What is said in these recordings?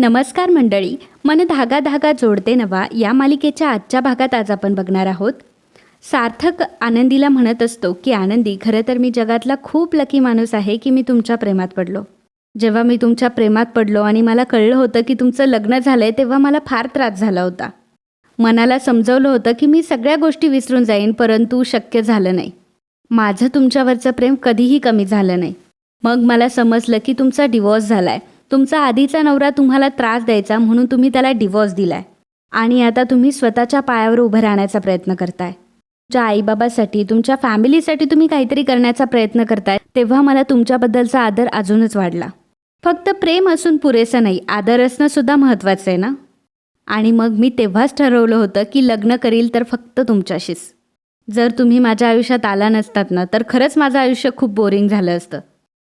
नमस्कार मंडळी मन धागा धागा जोडते नवा या मालिकेच्या आजच्या भागात आज आपण बघणार आहोत. सार्थक आनंदीला म्हणत असतो की आनंदी खरं तर मी जगातला खूप लकी माणूस आहे की मी तुमच्या प्रेमात पडलो. जेव्हा मी तुमच्या प्रेमात पडलो आणि मला कळलं होतं की तुमचं लग्न झालं आहे तेव्हा मला फार त्रास झाला होता. मनाला समजवलं होतं की मी सगळ्या गोष्टी विसरून जाईन परंतु शक्य झालं नाही. माझं तुमच्यावरचं प्रेम कधीही कमी झालं नाही. मग मला समजलं की तुमचा डिवॉर्स झाला आहे तुमचा आधीचा नवरा तुम्हाला त्रास द्यायचा म्हणून तुम्ही त्याला डिवॉर्स दिलाय. आणि आता तुम्ही स्वतःच्या पायावर उभं राहण्याचा प्रयत्न करताय. तुमच्या आईबाबासाठी तुमच्या फॅमिलीसाठी तुम्ही काहीतरी करण्याचा प्रयत्न करताय तेव्हा मला तुमच्याबद्दलचा आदर अजूनच वाढला. फक्त प्रेम असून पुरेसं नाही आदर असणं सुद्धा महत्त्वाचं आहे ना? आणि मग मी तेव्हाच ठरवलं होतं की लग्न करील तर फक्त तुमच्याशीच. जर तुम्ही माझ्या आयुष्यात आला नसतात ना तर खरंच माझं आयुष्य खूप बोरिंग झालं असतं.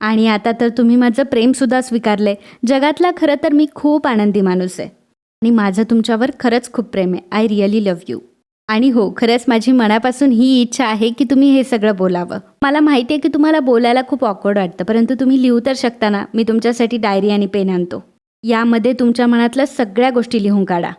आणि आता तर तुम्ही माझं प्रेमसुद्धा स्वीकारलंय. जगातला खरं तर मी खूप आनंदी माणूस आहे. आणि माझं तुमच्यावर खरंच खूप प्रेम आहे. आय रिअली लव्ह यू आणि हो खरंच माझी मनापासून ही इच्छा आहे की तुम्ही हे सगळं बोलावं. मला माहिती आहे की तुम्हाला बोलायला खूप ऑकवर्ड वाटतं परंतु तुम्ही लिहू तर शकता ना. मी तुमच्यासाठी डायरी आणि पेन आणतो. यामध्ये तुमच्या मनातल्या सगळ्या गोष्टी लिहून काढा.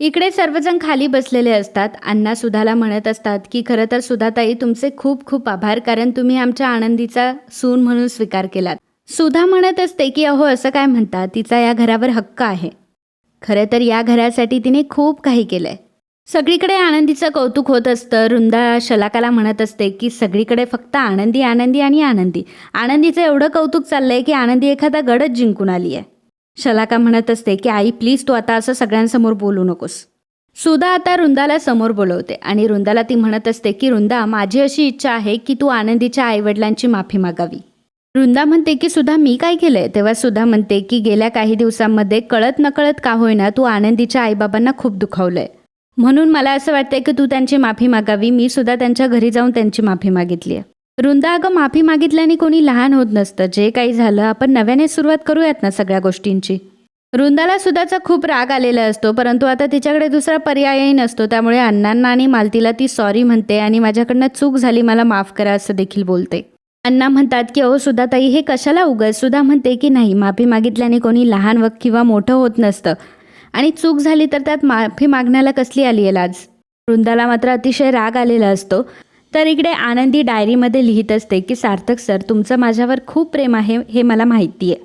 इकडे सर्वजण खाली बसलेले असतात. अण्णा सुधाला म्हणत असतात की खरं तर सुधाताई तुमचे खूप खूप आभार कारण तुम्ही आमच्या आनंदीचा सून म्हणून स्वीकार केलात. सुधा म्हणत असते की अहो असं काय म्हणता? तिचा या घरावर हक्क आहे. खरं तर या घरासाठी तिने खूप काही केलंय. सगळीकडे आनंदीचं कौतुक होत असतं. रुंदा शलाकाला म्हणत असते की सगळीकडे फक्त आनंदी आनंदी आणि आनंदी. आनंदीचं एवढं कौतुक चाललंय की आनंदी एखादा गडच जिंकून आली आहे शलाका म्हणत असते की आई प्लीज तू आता असं सगळ्यांसमोर बोलू नकोस. सुधा आता रुंदाला समोर बोलवते आणि रुंदाला ती म्हणत असते की रुंदा माझी अशी इच्छा आहे की तू आनंदीच्या आईवडिलांची माफी मागावी. रुंदा म्हणते की सुधा मी काय केलंय? तेव्हा सुधा म्हणते की गेल्या काही दिवसांमध्ये कळत नकळत का होईना तू आनंदीच्या आईबाबांना खूप दुखावलंय. म्हणून मला असं वाटतंय की तू त्यांची माफी मागावी. मी सुद्धा त्यांच्या घरी जाऊन त्यांची माफी मागितली आहे रुंदा अगं माफी मागितल्याने कोणी लहान होत नसतं. जे काही झालं आपण नव्याने सुरुवात करूयात ना सगळ्या गोष्टींची. रुंदाला सुद्धाचा खूप राग आलेला असतो परंतु आता तिच्याकडे दुसरा पर्यायही नसतो. त्यामुळे अण्णांना आणि मालतीला ती सॉरी म्हणते आणि माझ्याकडनं चूक झाली मला माफ करा असं देखील बोलते. अण्णा म्हणतात की अहो सुद्धा ताई हे कशाला उगस सुद्धा म्हणते की नाही माफी मागितल्याने कोणी लहान व किंवा मोठं होत नसतं. आणि चूक झाली तर त्यात माफी मागण्याला कसली आली आहे लाज? वृंदाला मात्र अतिशय राग आलेला असतो. तर इकडे आनंदी डायरीमध्ये लिहित असते की सार्थक सर तुमचं माझ्यावर खूप प्रेम आहे हे मला माहिती आहे.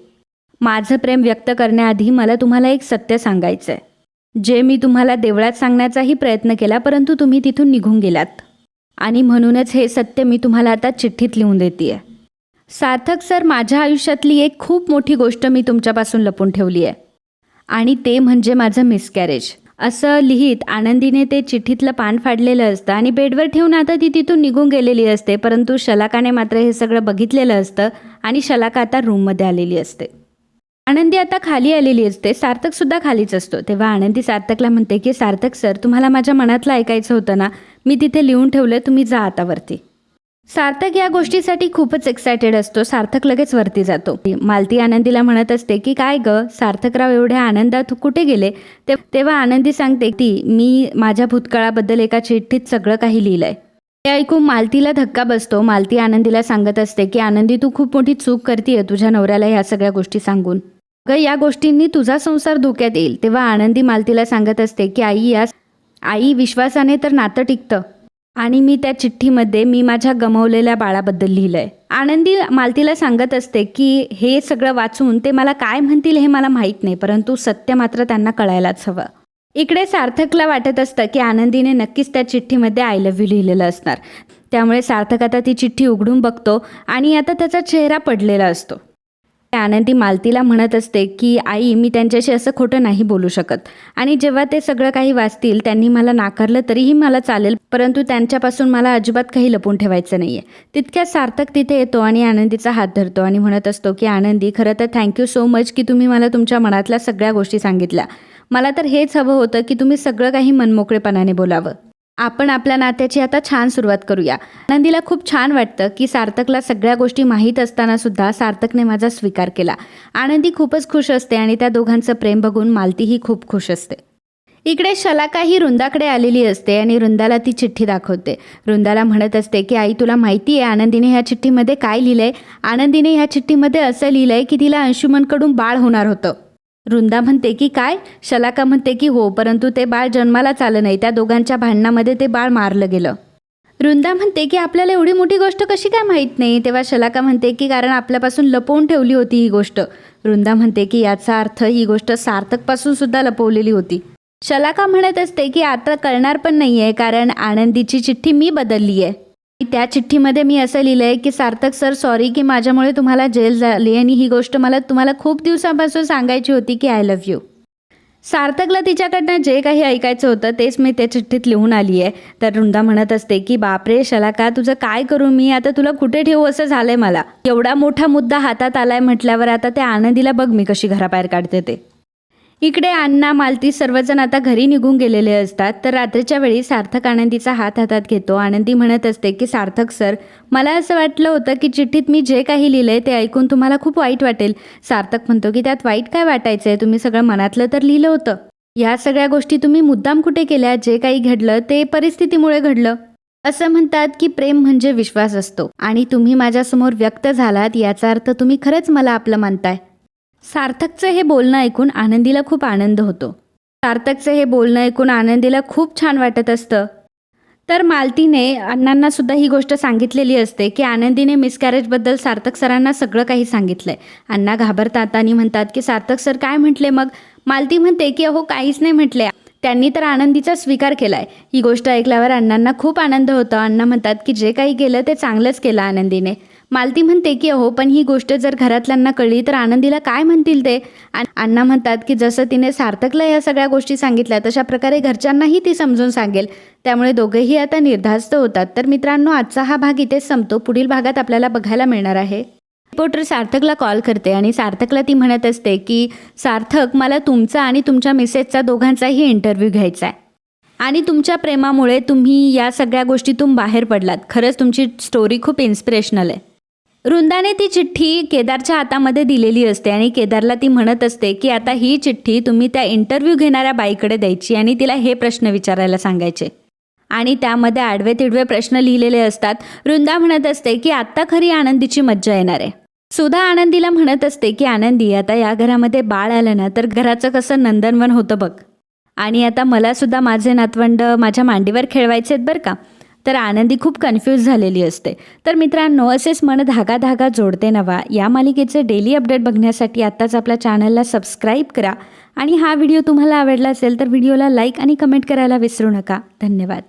माझं प्रेम व्यक्त करण्याआधी मला तुम्हाला एक सत्य सांगायचं आहे जे मी तुम्हाला देवळात सांगण्याचाही प्रयत्न केला परंतु तुम्ही तिथून निघून गेलात. आणि म्हणूनच हे सत्य मी तुम्हाला आता चिठ्ठीत लिहून देते सार्थक सर माझ्या आयुष्यातली एक खूप मोठी गोष्ट मी तुमच्यापासून लपून ठेवली आहे आणि ते म्हणजे माझं मिसकॅरेज असं लिहित आनंदीने ते चिठ्ठीतलं पान फाडलेलं असतं आणि बेडवर ठेवून आता ती तिथून निघून गेलेली असते परंतु शलाकाने मात्र हे सगळं बघितलेलं असतं आणि शलाका आता रूममध्ये आलेली असते. आनंदी आता खाली आलेली असते सार्थकसुद्धा खालीच असतो. तेव्हा आनंदी सार्थकला म्हणते की सार्थक सर तुम्हाला माझ्या मनातलं ऐकायचं होतं ना? मी तिथे लिहून ठेवलं तुम्ही जा आता वरती. सार्थक या गोष्टीसाठी खूपच एक्सायटेड असतो. सार्थक लगेच वरती जातो. मालती आनंदीला म्हणत असते की काय ग? सार्थकराव एवढ्या आनंदात कुठे गेले? ते तेव्हा आनंदी सांगते की मी माझ्या भूतकाळाबद्दल एका चिठ्ठीत सगळं काही लिहिलंय. ते ऐकून मालतीला धक्का बसतो. मालती आनंदीला सांगत असते की आनंदी तू खूप मोठी चूक करतीये तुझ्या नवऱ्याला ह्या सगळ्या गोष्टी सांगून. ग या गोष्टींनी तुझा संसार धोक्यात येईल. तेव्हा आनंदी मालतीला सांगत असते की आई या आई विश्वासाने तर नातं टिकतं. आणि मी त्या चिठ्ठीमध्ये मी माझ्या गमावलेल्या बाळाबद्दल लिहिलं आहे आनंदी मालतीला सांगत असते की हे सगळं वाचून ते मला काय म्हणतील हे मला माहीत नाही परंतु सत्य मात्र त्यांना कळायलाच हवं. इकडे सार्थकला वाटत असतं की आनंदीने नक्कीच त्या चिठ्ठीमध्ये आय लव्ह यू लिहिलेलं असणार. त्यामुळे सार्थक आता ती चिठ्ठी उघडून बघतो आणि आता त्याचा चेहरा पडलेला असतो. आनंदी मालतीला म्हणत असते की आई मी त्यांच्याशी असं खोटं नाही बोलू शकत. आणि जेव्हा ते सगळं काही वाचतील त्यांनी मला नाकारलं तरीही मला चालेल परंतु त्यांच्यापासून मला अजिबात काही लपून ठेवायचं नाही आहे तितक्यात सार्थक तिथे येतो आणि आनंदीचा हात धरतो आणि म्हणत असतो की आनंदी खरं तर थँक्यू सो मच की तुम्ही मला तुमच्या मनातल्या सगळ्या गोष्टी सांगितल्या. मला तर हेच हवं होतं की तुम्ही सगळं काही मनमोकळेपणाने बोलावं. आपण आपल्या नात्याची आता छान सुरुवात करूया. आनंदीला खूप छान वाटतं की सार्थकला सगळ्या गोष्टी माहीत असताना सुद्धा सार्थकने माझा स्वीकार केला. आनंदी खूपच खुश असते आणि त्या दोघांचं प्रेम बघून मालतीही खूप खुश असते. इकडे शलाका ही रुंदाकडे आलेली असते आणि रुंदाला ती चिठ्ठी दाखवते. रुंदाला म्हणत असते की आई तुला माहिती आहे आनंदीने ह्या चिठ्ठीमध्ये काय लिहिलंय? आनंदीने ह्या चिठ्ठीमध्ये असं लिहिलंय की तिला अंशुमनकडून बाळ होणार होतं. वृंदा म्हणते की काय? शलाका म्हणते की हो परंतु ते बाळ जन्मालाच आलं नाही. त्या दोघांच्या भांडणामध्ये ते बाळ मारलं गेलं. वृंदा म्हणते की आपल्याला एवढी मोठी गोष्ट कशी काय माहीत नाही? तेव्हा शलाका म्हणते की कारण आपल्यापासून लपवून ठेवली होती ही गोष्ट. वृंदा म्हणते की याचा अर्थ ही गोष्ट सार्थकपासून सुद्धा लपवलेली होती. शलाका म्हणत असते की आता कळणार पण नाही आहे कारण आनंदीची चिठ्ठी मी बदलली आहे. त्या चिठ्ठीमध्ये मी असं लिहिलं आहे की सार्थक सर सॉरी की माझ्यामुळे तुम्हाला जेल झाली आणि ही गोष्ट मला तुम्हाला खूप दिवसांपासून सांगायची होती की आय लव्ह यू सार्थकला तिच्याकडनं जे काही ऐकायचं होतं तेच मी त्या चिठ्ठीत लिहून आली आहे तर वृंदा म्हणत असते की बापरे शलाका तुझं काय करू मी? आता तुला कुठे ठेवू असं झालंय मला? एवढा मोठा मुद्दा हातात आलाय म्हटल्यावर आता त्या आनंदीला बघ मी कशी घराबाहेर काढते ते. इकडे अण्णा मालती सर्वजण आता घरी निघून गेलेले असतात. तर रात्रीच्या वेळी सार्थक आनंदीचा हात हातात घेतो. आनंदी म्हणत असते की सार्थक सर मला असं वाटलं होतं की चिठ्ठीत मी जे काही लिहिलं आहे ते ऐकून तुम्हाला खूप वाईट वाटेल. सार्थक म्हणतो की त्यात वाईट काय वाटायचं आहे तुम्ही सगळं मनातलं तर लिहिलं होतं. या सगळ्या गोष्टी तुम्ही मुद्दाम कुठे केल्या? जे काही घडलं ते परिस्थितीमुळे घडलं. असं म्हणतात की प्रेम म्हणजे विश्वास असतो आणि तुम्ही माझ्यासमोर व्यक्त झालात याचा अर्थ तुम्ही खरंच मला आपलं मानताय. सार्थकचं हे बोलणं ऐकून आनंदीला खूप आनंद होतो. सार्थकचं हे बोलणं ऐकून आनंदीला खूप छान वाटत असतं. तर मालतीने अण्णांना सुद्धा ही गोष्ट सांगितलेली असते की आनंदीने मिसकॅरेजबद्दल सार्थक सरांना सगळं काही सांगितलंय. अण्णा घाबरतात आणि म्हणतात की सार्थक सर काय म्हटले मग? मालती म्हणते की अहो काहीच नाही म्हटले. त्यांनी तर आनंदीचा स्वीकार केलाय. ही गोष्ट ऐकल्यावर अण्णांना खूप आनंद होतो. अण्णा म्हणतात की जे काही केलं ते चांगलंच केलं आनंदीने. मालती म्हणते की अहो पण ही गोष्ट जर घरातल्यांना कळली तर आनंदीला काय म्हणतील ते? अण्णा म्हणतात की जसं तिने सार्थकला या सगळ्या गोष्टी सांगितल्या तशा प्रकारे घरच्यांनाही ती समजून सांगेल. त्यामुळे दोघेही आता निर्धास्त होतात. तर मित्रांनो आजचा हा भाग इथेच संपतो. पुढील भागात आपल्याला बघायला मिळणार आहे. रिपोर्टर सार्थकला कॉल करते आणि सार्थकला ती म्हणत असते की सार्थक मला तुमचा आणि तुमच्या मिसेसचा दोघांचाही इंटरव्ह्यू घ्यायचा आहे. आणि तुमच्या प्रेमामुळे तुम्ही या सगळ्या गोष्टीतून बाहेर पडलात. खरंच तुमची स्टोरी खूप इन्स्पिरेशनल आहे. वृंदाने ती चिठ्ठी केदारच्या हातामध्ये दिलेली असते आणि केदारला ती म्हणत असते की आता ही चिठ्ठी तुम्ही त्या इंटरव्ह्यू घेणाऱ्या बाईकडे द्यायची आणि तिला हे प्रश्न विचारायला सांगायचे. आणि त्यामध्ये आडवे तिडवे प्रश्न लिहिलेले असतात. वृंदा म्हणत असते की आत्ता खरी आनंदीची मज्जा येणार आहे. सुधा आनंदीला म्हणत असते की आनंदी आता या घरामध्ये बाळ आलं ना तर घराचं कसं नंदनवन होतं बघ. आणि आता मला सुद्धा माझे नातवंड माझ्या मांडीवर खेळवायचे आहेत बरं का? तर आनंदी खूप कन्फ्यूज झालेली असते. तर मित्रांनो असेच मन धागा धागा जोडते नवा. या मालिकेचे डेली अपडेट बघण्यासाठी आत्ताच आपल्या चॅनलला सबस्क्राईब करा. आणि हा व्हिडिओ तुम्हाला आवडला असेल तर व्हिडिओला लाईक आणि कमेंट करायला विसरू नका. धन्यवाद.